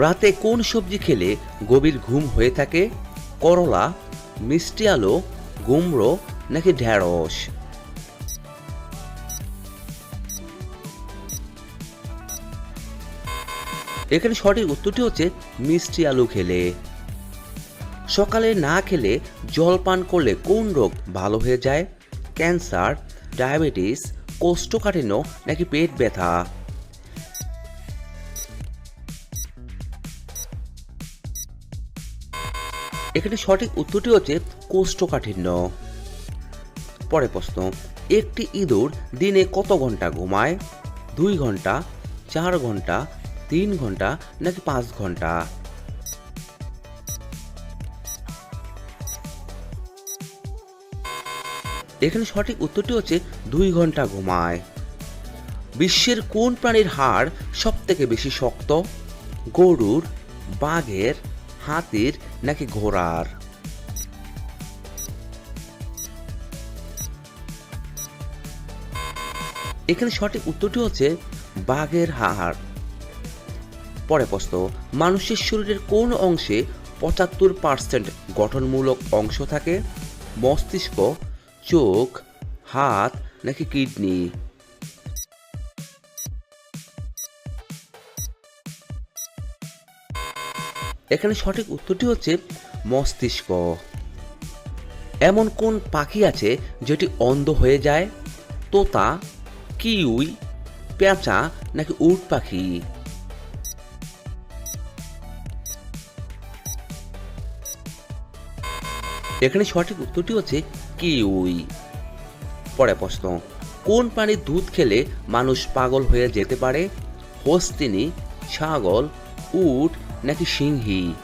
রাতে কোন সবজি খেলে গভীর ঘুম হয়ে থাকে? করলা, মিষ্টি আলু গুমড়ো নাকি ঢ্যাঁড়স এখানে সঠিক উত্তরটি হচ্ছে মিষ্টি আলু খেলে। সকালে না খেলে জল পান করলে কোন রোগ ভালো হয়ে যায়? ক্যান্সার, ডায়াবেটিস, কোষ্ঠকাঠিন্য নাকি পেট ব্যথা? এখানে সঠিক উত্তরটি হচ্ছে কোষ্ঠকাঠিন্য। পরে প্রশ্ন, একটি ইঁদুর দিনে কত ঘণ্টা ঘুমায়? দুই ঘণ্টা, চার ঘণ্টা, তিন ঘণ্টা, নাকি পাঁচ ঘণ্টা? এখানে সঠিক উত্তরটি হচ্ছে দুই ঘণ্টা ঘুমায়। বিশ্বের কোন প্রাণীর হাড় সব থেকে বেশি শক্ত? গরুর, বাঘের হাতির নাকি ঘোড়ার? এখানে সঠিক উত্তরটি হচ্ছে বাঘের হাড়। পরে প্রশ্ন, মানুষের শরীরের কোন অংশে পঁচাত্তর পার্সেন্ট গঠনমূলক অংশ থাকে? মস্তিষ্ক, চোখ, হাত নাকি কিডনি? এখানে সঠিক উত্তরটি হচ্ছে মস্তিষ্ক। এমন কোন পাখি আছে যেটি অন্ধ হয়ে যায়? তোতা, কিউই পেঁচা নাকি উট পাখি? এখানে সঠিক উত্তরটি হচ্ছে কিউই। পরে প্রশ্ন, কোন প্রাণীর দুধ খেলে মানুষ পাগল হয়ে যেতে পারে? হস্তিনী, ছাগল, উট নাকি সিংহী?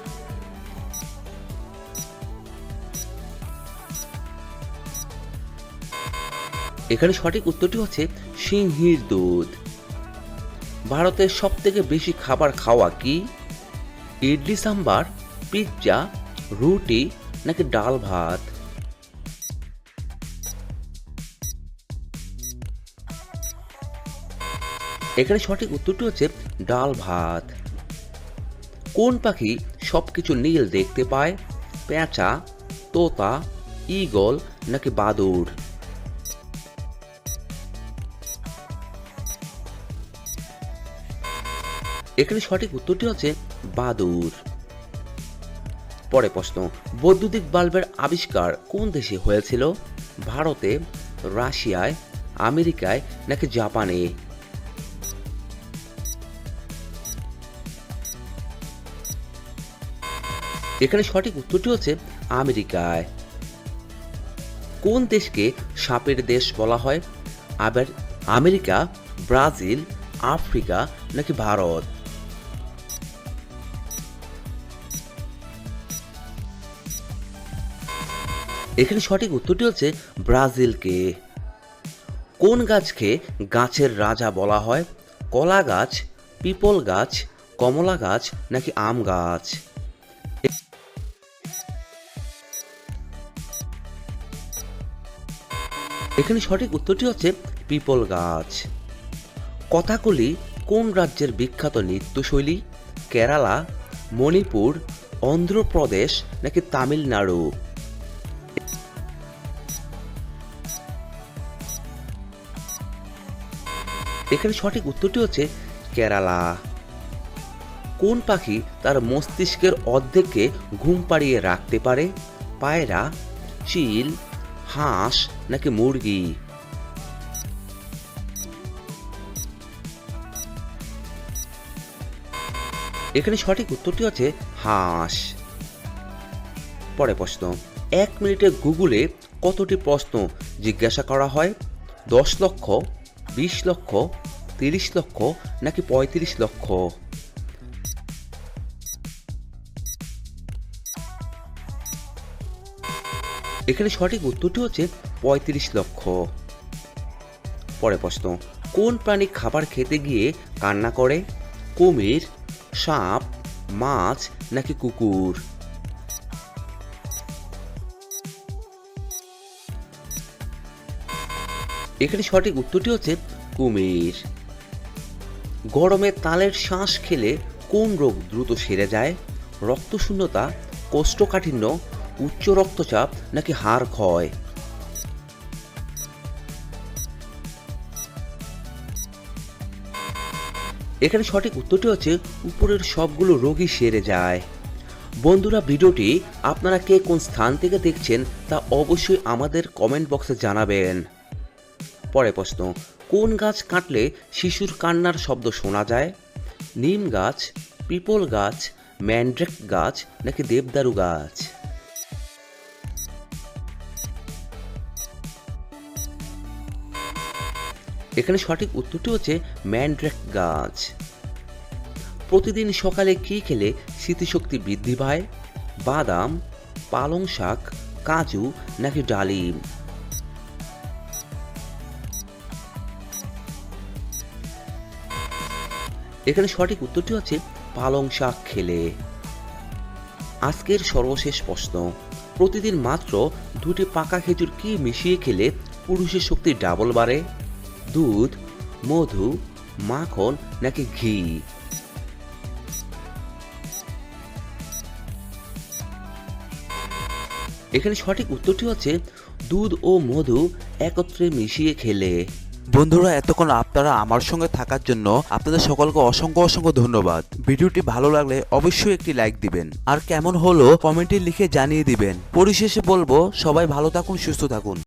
এখানে সঠিক উত্তরটি হচ্ছে সিংহীর দুধ। ভারতের সব থেকে বেশি খাবার খাওয়া কি? ইডলি, সাম্বার, পিৎজা, রুটি নাকি ডাল ভাত? এখানে সঠিক উত্তরটি হচ্ছে ডাল ভাত। কোন পাখি সবকিছু নীল দেখতে পায়? পেঁচা তোতা, ঈগল নাকি বাদুড়? এখানে সঠিক উত্তরটি হচ্ছে বাদুর পরে প্রশ্ন, বৈদ্যুতিক বাল্বের আবিষ্কার কোন দেশে হয়েছিল? ভারতে, রাশিয়ায়, আমেরিকায় নাকি জাপানে? এখানে সঠিক উত্তরটি হচ্ছে আমেরিকায়। কোন দেশকে সাপের দেশ বলা হয়? আবার আমেরিকা, ব্রাজিল, আফ্রিকা নাকি ভারত? এখানে সঠিক উত্তরটি হচ্ছে ব্রাজিলকে। কোন গাছকে গাছের রাজা বলা হয়? কলা গাছ, পিপল গাছ, কমলা গাছ নাকি আম গাছ? এখানে সঠিক উত্তরটি হচ্ছে পিপল গাছ। কথাকলি কোন রাজ্যের বিখ্যাত নৃত্যশৈলী? কেরালা, মণিপুর, অন্ধ্রপ্রদেশ নাকি তামিলনাড়ু? এখানে সঠিক উত্তরটি হচ্ছে কেরালা। কোন পাখি তার মস্তিষ্কের অর্ধেককে ঘুম পাড়িয়ে রাখতে পারে? পায়রা, চিল হাঁস নাকি মুরগি? এখানে সঠিক উত্তরটি হচ্ছে হাঁস। পরে প্রশ্ন, এক মিনিটে গুগলে কতটি প্রশ্ন জিজ্ঞাসা করা হয়? দশ লক্ষ, বিশ লক্ষ, তিরিশ লক্ষ নাকি পঁয়ত্রিশ লক্ষ? এখানে সঠিক উত্তরটি হচ্ছে পঁয়ত্রিশ লক্ষ। পরে প্রশ্ন, কোন প্রাণী খাবার খেতে গিয়ে কান্না করে? কুমির, সাপ, মাছ নাকি কুকুর? এখানে সঠিক উত্তরটি হচ্ছে কুমির। গরমে তালের শ্বাস খেলে কোন রোগ দ্রুত সেরে যায়? রক্তশূন্যতা, কোষ্ঠকাঠিন্য উচ্চ রক্তচাপ নাকি হাড় ক্ষয়? এখানে সঠিক উত্তরটি হচ্ছে, উপরের সবগুলো রোগই সেরে যায়। বন্ধুরা, ভিডিওটি আপনারা কে কোন স্থান থেকে দেখছেন তা অবশ্যই আমাদের কমেন্ট বক্সে জানাবেন। পরে প্রশ্ন, কোন গাছ কাটলে শিশুর কান্নার শব্দ শোনা যায়? নিম গাছ, পিপল গাছ, ম্যান্ড্রেক গাছ নাকি দেবদারু গাছ? এখানে সঠিক উত্তরটি হচ্ছে ম্যান্ড্রেক গাছ। প্রতিদিন সকালে কী খেলে স্মৃতিশক্তি বৃদ্ধি পায়? বাদাম, পালং শাক, কাজু নাকি ডালিম? এখানে সঠিক উত্তরটি হচ্ছে পালং শাক খেলে। আজকের সর্বশেষ প্রশ্ন। প্রতিদিন মাত্র দুটি পাকা খেজুর কি মিশিয়ে খেলে পুরুষের শক্তি ডাবল বাড়ে? দুধ, মধু, মাখন নাকি ঘি? এখানে সঠিক উত্তরটি হচ্ছে দুধ ও মধু একত্রে মিশিয়ে খেলে। বন্ধুরা, এতক্ষণ আপনারা আমার সঙ্গে থাকার জন্য আপনাদের সকলকে অসংখ্য অসংখ্য ধন্যবাদ। ভিডিওটি ভালো লাগলে অবশ্যই একটি লাইক দিবেন। আর কেমন হলো কমেন্টে লিখে জানিয়ে দিবেন। পরিশেষে বলব, সবাই ভালো থাকুন, সুস্থ থাকুন।